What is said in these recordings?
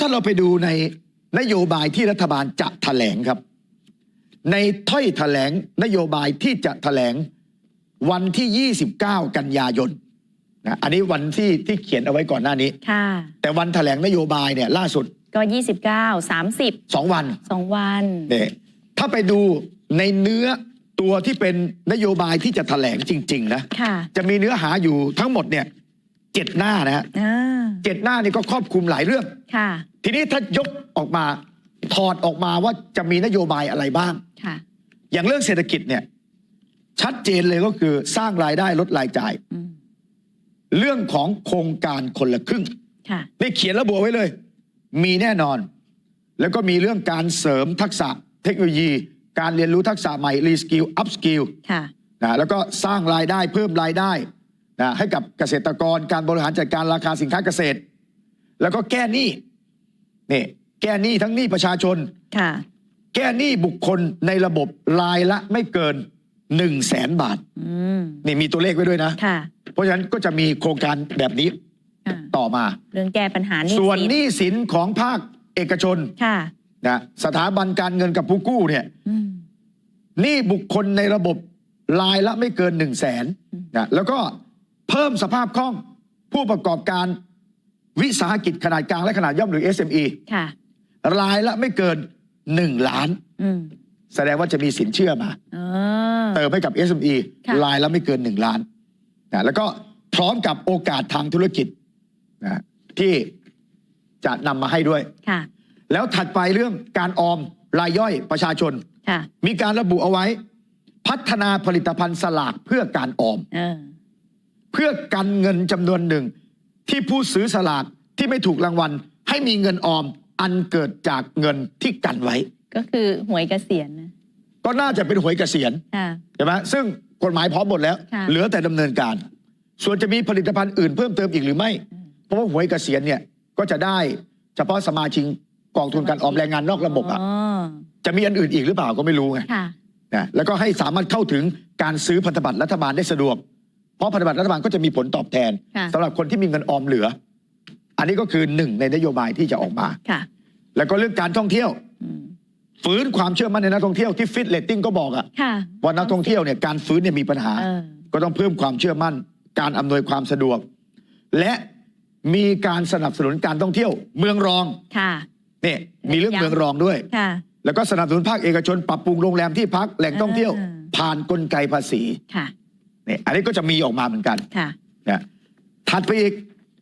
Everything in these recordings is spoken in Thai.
ถ้าเราไปดูในนโยบายที่รัฐบาลจะแถลงครับ ในถ้อยแถลงนโยบายที่จะแถลงวันที่ 29 กันยายนนะอันนี้วันที่ที่เขียนเอาไว้ก่อนหน้านี้ ค่ะ แต่วันแถลงนโยบายเนี่ยล่าสุดก็ 29 30 2วัน2 วัน เนี่ยถ้าไปดูในเนื้อตัวที่เป็นนโยบายที่จะแถลงจริง ๆ นะ ค่ะจะมีเนื้อหาอยู่ทั้งหมดเนี่ยเจ็ดหน้านะฮะอ่าเจ็ดหน้านี่ก็ครอบคลุมหลายเรื่อง ค่ะ ทีนี้ถ้ายกออกมาถอดออกมาว่าจะมีนโยบายอะไรบ้าง ค่ะ อย่างเรื่องเศรษฐกิจเนี่ย ชัดเจนเลยก็คือสร้างรายได้ลดรายจ่าย อืมเรื่องของโครงการคนละครึ่งค่ะนี่เขียนระบุไว้เลย มีแน่นอน แล้วก็มีเรื่องการเสริมทักษะเทคโนโลยี การเรียนรู้ทักษะใหม่รีสกิลอัพสกิล ค่ะ นะแล้วก็สร้างรายได้เพิ่มรายได้นะให้กับเกษตรกรการบริหารจัดการราคาสินค้าเกษตร แล้วก็แก้หนี้ นี่แก้หนี้ทั้งหนี้ประชาชน ค่ะ แก้หนี้บุคคลในระบบรายละไม่เกิน1นึ่งแสนบาท อืม นี่มีตัวเลขไว้ด้วยนะ ค่ะเพราะฉะนั้นก็จะมีโครงการแบบนี้อ่าต่อมา เรื่องแก้ปัญหาหนี้ส่วนสิหนี้สินของภาคเอกชนค่ะ นะสถาบันการเงินกับผู้กู้เนี่ยอืม หนี้บุคคลในระบบรายละไม่เกิน1นึ่งแสนนะแล้วก็เพิ่มสภาพคล่องผู้ประกอบการ วิสาหกิจขนาดกลางและขนาดย่อมหรือ SME ค่ะ รายละไม่เกิน 1 ล้าน อืมแสดงว่าจะมีสินเชื่อมาอ๋อเติมให้กับ SME ค่ะ รายละไม่เกิน 1 ล้านนะแล้วก็พร้อมกับโอกาสทางธุรกิจนะที่จะนำมาให้ด้วย ค่ะ แล้วถัดไปเรื่องการออมรายย่อยประชาชน ค่ะ มีการระบุเอาไว้ พัฒนาผลิตภัณฑ์สลากเพื่อการออม เออ เพื่อกันเงินจำนวนหนึ่ง ที่ผู้ซื้อสลากที่ไม่ถูกรางวัล ให้มีเงินออมอันเกิดจากเงินที่กันไว้ ก็คือหวยเกษียณนะก็น่าจะเป็นหวยเกษียณค่ะ ใช่ไหมซึ่งกฎหมายพร้อมหมดแล้ว ค่ะ เหลือแต่ดำเนินการ ส่วนจะมีผลิตภัณฑ์อื่นเพิ่มเติมอีกหรือไม่ เพราะว่าหวยเกษียณเนี่ยก็จะได้เฉพาะสมาชิกกองทุนการออมแรงงานนอกระบบอะอ๋อจะมีอันอื่นอีกหรือเปล่าก็ไม่รู้ไงค่ะ นะแล้วก็ให้สามารถเข้าถึงการซื้อพันธบัตรรัฐบาลได้สะดวก เพราะพันธบัตรรัฐบาลก็จะมีผลตอบแทน ค่ะสำหรับคนที่มีเงินออมเหลือ อันนี้ก็คือหนึ่งในนโยบายที่จะออกมา ค่ะแล้วก็เรื่องการท่องเที่ยว อืมฟื้นความเชื่อมั่นในนักท่องเที่ยวที่ฟิตเลตติ้งก็บอกอะค่ะว่านักท่องเที่ยวเนี่ยการฟื้นเนี่ยมีปัญหา เออก็ต้องเพิ่มความเชื่อมั่น การอำนวยความสะดวก และมีการสนับสนุนการท่องเที่ยว เมืองรองค่ะ เนี่ยมีเรื่องเมืองรองด้วย ค่ะแล้วก็สนับสนุนภาคเอกชนปรับปรุงโรงแรมที่พักแหล่งท่องเที่ยวอ่าผ่านกลไกภาษี ค่ะ เนี่ยอันนี้ก็จะมีออกมาเหมือนกันค่ะ นะถัดไปอีก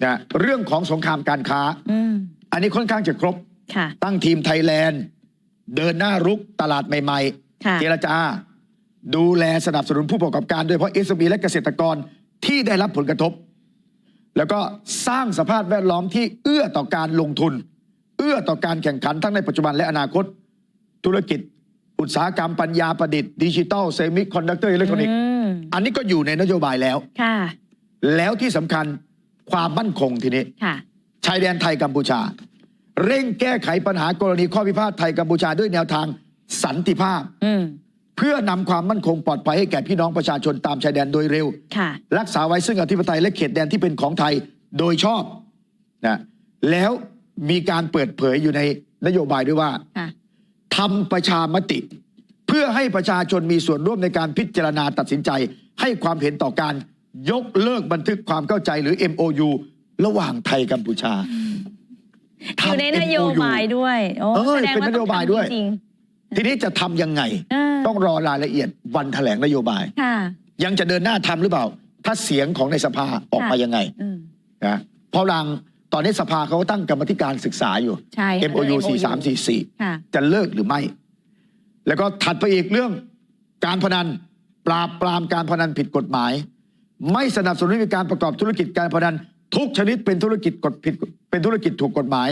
นะเรื่องของสงครามการค้า อืม อันนี้ค่อนข้างจะครบ ค่ะ ตั้งทีมไทยแลนด์ เดินหน้ารุกตลาดใหม่ ค่ะ ๆ เจรจา ดูแลสนับสนุนผู้ประกอบการโดยเฉพาะ SME และเกษตรกรที่ได้รับผลกระทบ แล้วก็สร้างสภาพแวดล้อมที่เอื้อต่อการลงทุน เอื้อต่อการแข่งขันทั้งในปัจจุบันและอนาคต ธุรกิจ อุตสาหกรรมปัญญาประดิษฐ์ดิจิทัลเซมิคอนดักเตอร์อิเล็กทรอนิกส์ อืม อันนี้ก็อยู่ในนโยบายแล้ว ค่ะ แล้วที่สำคัญความมั่นคงทีนี้ ค่ะ ชายแดนไทยกัมพูชา เร่งแก้ไขปัญหากรณีข้อพิพาทไทยกัมพูชาด้วยแนวทางสันติภาพ อืม เพื่อนำความมั่นคงปลอดภัยให้แก่พี่น้องประชาชนตามชายแดนโดยเร็ว ค่ะ รักษาไว้ซึ่งอธิปไตยและเขตแดนที่เป็นของไทยโดยชอบนะแล้วมีการเปิดเผยอยู่ในนโยบายด้วยว่าค่ะ ทำประชามติ เพื่อให้ประชาชนมีส่วนร่วมในการพิจารณาตัดสินใจ ให้ความเห็นต่อการยกเลิกบันทึกความเข้าใจหรือ MOU ระหว่างไทยกัมพูชาอยู่ในนโยบายด้วยโอ้เออแสดงเป็นว่านโยบายด้วยจริงทีนี้จะทำยังไงๆเออต้องรอรายละเอียดวันแถลงนโยบายค่ะยังจะเดินหน้าทำหรือเปล่า ถ้าเสียงของในสภาออกมาค่ะยังไงอืมนะเพราะรังตอนนี้สภาเขาก็ตั้งกรรมธิการศึกษาอยู่ใช่ค่ะ MOU เรื่อง4344ค่ะจะเลิกหรือไม่ แล้วก็ถัดไปอีกเรื่องการพนัน ปราบปรามการพนันผิดกฎหมาย ไม่สนับสนุนให้มีการประกอบธุรกิจการพนัน ทุกชนิดเป็นธุรกิจกฎผิดเป็นธุรกิจถูกกฎหมาย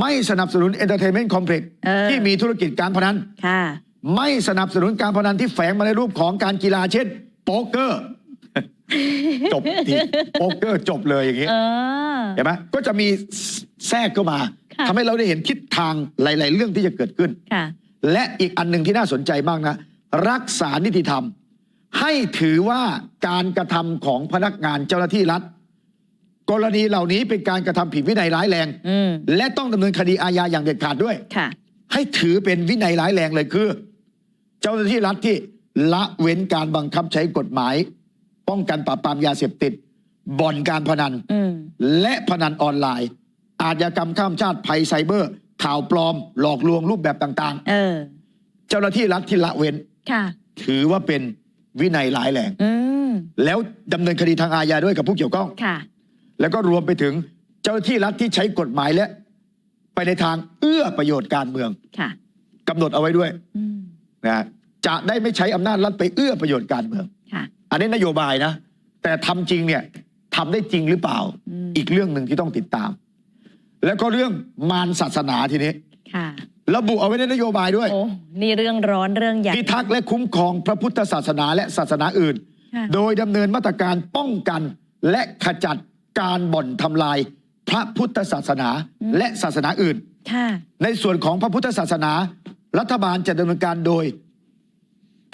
ไม่สนับสนุนเอนเตอร์เทนเมนต์คอมเพล็กซ์เออที่มีธุรกิจการพนันค่ะไม่สนับสนุนการพนันที่แฝงมาในรูปของการกีฬาเช่น โป๊กเกอร์จบทีโป๊กเกอร์จบเลยอย่างนี้เออเห็นไหมก็จะมีแทรกเข้ามาค่ะทำให้เราได้เห็นทิศทางหลาย ๆ เรื่องที่จะเกิดขึ้นค่ะ และอีกอันหนึ่งที่น่าสนใจมากนะ รักษานิติธรรม ให้ถือว่าการกระทำของพนักงานเจ้าหน้าที่รัฐ กรณีเหล่านี้เป็นการกระทำผิดวินัยร้ายแรงอืมและต้องดำเนินคดีอาญาอย่างเด็ดขาดด้วยค่ะ ให้ถือเป็นวินัยร้ายแรงเลยคือ เจ้าหน้าที่รัฐที่ละเว้นการบังคับใช้กฎหมาย ป้องกันปราบปรามยาเสพติดบ่อนการพนันอืมและพนันออนไลน์ อาชญากรรมข้ามชาติภัยไซเบอร์ ข่าวปลอมหลอกลวงรูปแบบต่าง เออ ๆ เจ้าหน้าที่รัฐที่ละเว้น ค่ะ ถือว่าเป็นวินัยร้ายแรง อืม แล้วดำเนินคดีทางอาญาด้วยกับผู้เกี่ยวข้อง ค่ะ แล้วก็รวมไปถึงเจ้าหน้าที่รัฐที่ใช้กฎหมายและ ไปในทางเอื้อประโยชน์การเมืองค่ะ กำหนดเอาไว้ด้วยอืม นะฮะจะได้ไม่ใช้อำนาจรัฐไปเอื้อประโยชน์การเมือง ค่ะ อันนี้นโยบายนะ แต่ทำจริงเนี่ยทำได้จริงหรือเปล่า อืม อีกเรื่องหนึ่งที่ต้องติดตาม แล้วก็เรื่องมารศาสนาทีนี้ ค่ะ ระบุเอาไว้ในนโยบายด้วย โอ้ นี่เรื่องร้อนเรื่องใหญ่ พิทักษ์และคุ้มครองพระพุทธศาสนาและศาสนาอื่น ค่ะ โดยดำเนินมาตรการป้องกัน และขจัดการบ่อนทำลาย พระพุทธศาสนาและศาสนาอื่น ค่ะ ในส่วนของพระพุทธศาสนา รัฐบาลจะดำเนินการโดย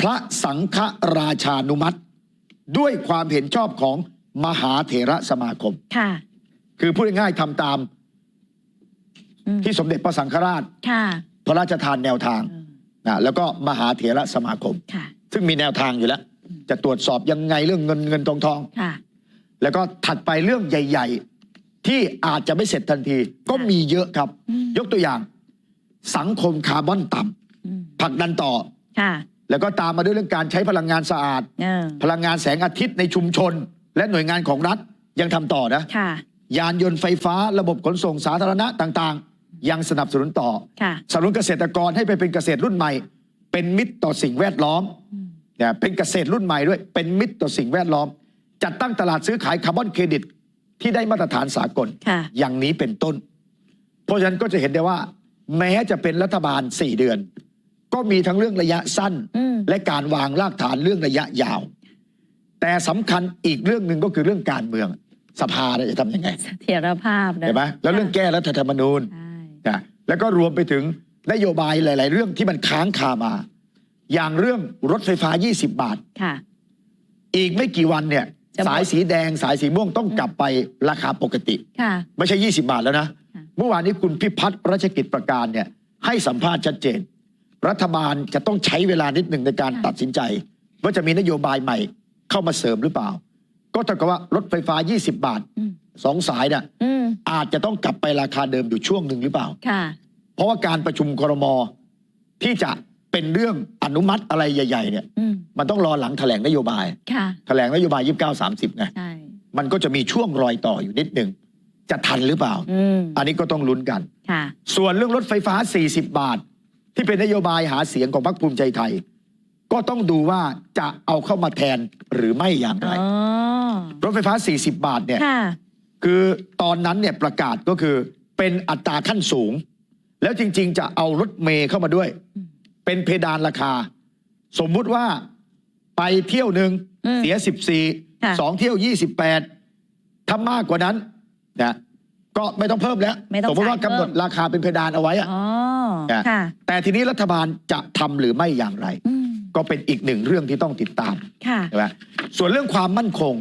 พระสังฆราชานุมัติ ด้วยความเห็นชอบของมหาเถระสมาคม ค่ะ คือพูดง่ายๆทำตามอืม ที่สมเด็จพระสังฆราช ค่ะพระราชทานแนวทางเออนะแล้วก็มหาเถระสมาคม ค่ะ ซึ่งมีแนวทางอยู่แล้ว จะตรวจสอบยังไงเรื่องเงินเงินทองทอง ค่ะ แล้วก็ถัดไปเรื่องใหญ่ ๆ ที่อาจจะไม่เสร็จทันที ก็มีเยอะครับ อืม ยกตัวอย่าง สังคมคาร์บอนต่อืมำผลักดันต่อ ค่ะแล้วก็ตามมาด้วยเรื่องการใช้พลังงานสะอาด เออพลังงานแสงอาทิตย์ในชุมชน และหน่วยงานของรัฐยังทำต่อนะ ค่ะ ยานยนต์ไฟฟ้าระบบขนส่งสาธารณะต่างๆ ยังสนับสนุนต่อค่ะสนับสนุนเกษตรกรให้ไปเป็นเกษตรรุ่นใหม่ เป็นมิตรต่อสิ่งแวดล้อมอืมเนี่ยเป็นเกษตรรุ่นใหม่ด้วย เป็นมิตรต่อสิ่งแวดล้อม จัดตั้งตลาดซื้อขายคาร์บอนเครดิตที่ได้มาตรฐานสากลค่ะอย่างนี้เป็นต้น เพราะฉะนั้นก็จะเห็นได้ว่า แม้จะเป็นรัฐบาล 4 เดือน ก็มีทั้งเรื่องระยะสั้นอืมและการวางรากฐานเรื่องระยะยาว แต่สำคัญอีกเรื่องหนึ่งก็คือเรื่องการเมืองสภาเนี่ยจะทำยังไง เสถียรภาพนะเห็นไหมแล้วเรื่องแก้รัฐธรรมนูญใช่ นะแล้วก็รวมไปถึงนโยบายหลาย ๆ เรื่องที่มันค้างคามา อย่างเรื่องรถไฟฟ้า 20 บาท ค่ะ อีกไม่กี่วันเนี่ย จะหมด สายสีแดงสายสีม่วงต้องกลับไปราคาปกติ ค่ะ ไม่ใช่ 20 บาทแล้วนะ ค่ะ เมื่อวานนี้คุณพิพัฒน์รัชกิจประการเนี่ยให้สัมภาษณ์ชัดเจน รัฐบาลจะต้องใช้เวลานิดหนึ่งในการตัดสินใจ ว่าจะมีนโยบายใหม่เข้ามาเสริมหรือเปล่า ก็เท่ากับว่ารถไฟฟ้า 20 บาทอืมสองสายเนี่ยอืมอาจจะต้องกลับไปราคาเดิมอยู่ช่วงหนึ่งหรือเปล่า ค่ะ เพราะว่าการประชุมครมที่จะเป็นเรื่องอนุมัติอะไรใหญ่ ๆ เนี่ย อืมมันต้องรอหลังแถลงนโยบาย ค่ะ แถลงนโยบาย 29 30ไงใช่ มันก็จะมีช่วงรอยต่ออยู่นิดหนึ่งจะทันหรือเปล่า อืมอันนี้ก็ต้องลุ้นกัน ค่ะ ส่วนเรื่องรถไฟฟ้า 40 บาท ที่เป็นนโยบายหาเสียงของพรรคภูมิใจไทย ก็ต้องดูว่าจะเอาเข้ามาแทนหรือไม่อย่างไร อ๋อรถไฟฟ้า 40 บาทเนี่ย ค่ะ คือตอนนั้นเนี่ยประกาศก็คือเป็นอัตราขั้นสูง แล้วจริงๆ จะเอารถเมย์เข้ามาด้วย อืมเป็นเพดานราคา สมมุติว่าไปเที่ยวหนึ่งอืมเสีย ค่ะ 14สองเที่ยว 28ถ้ามากกว่านั้นนะก็ไม่ต้องเพิ่มแล้ว ไม่ต้องสมมติว่าจ่ายเพิ่กำม หนดราคาเป็นเพดานเอาไว้อะ อ๋อ นะ ค่ะแต่ทีนี้รัฐบาลจะทำหรือไม่อย่างไร อืม ก็เป็นอีกหนึ่งเรื่องที่ต้องติดตามค่ะใช่ไหมส่วนเรื่องความมั่นคง